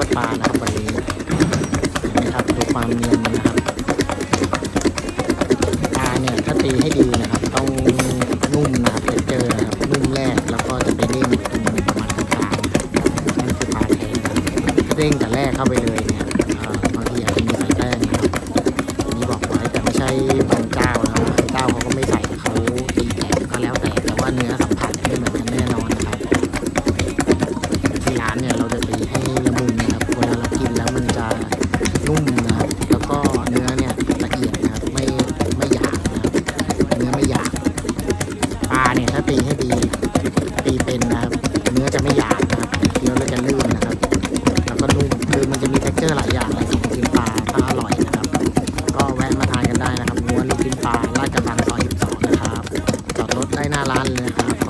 วดปลานะครับวันนี้นะครับดูความเนียนนะครับปลาเนี่ยถ้าตีให้ดีนะครับ ต้องนุ่มนะครับเจอนะครับนุ่มแรกแล้วก็จะไปเด้งตรงประมาณกลางๆนะครับนั่นคือปลาแท้นะครับถ้าเด้งแต่แรกเข้าไปเลย นุ่มนะครับแล้วก็เนื้อเนี่ยละเอียดนะครับไม่ไม่หยาบนะครับเนื้อไม่หยาบปลาเนี่ยถ้าตีให้ดีตีเป็นนะครับเนื้อจะไม่หยาบนะครับเคี้ยวแล้วจะลื่นนะครับ แล้วก็นุ่มคือมันจะมีเท็กเจอร์หลายอย่างเลยของกินปลาปลาอร่อยนะครับ ก็แวะมาทานกันได้นะครับม้วนกินปลาลาดกระบังซอย12นะครับจอดรถได้หน้าร้านเลยครับ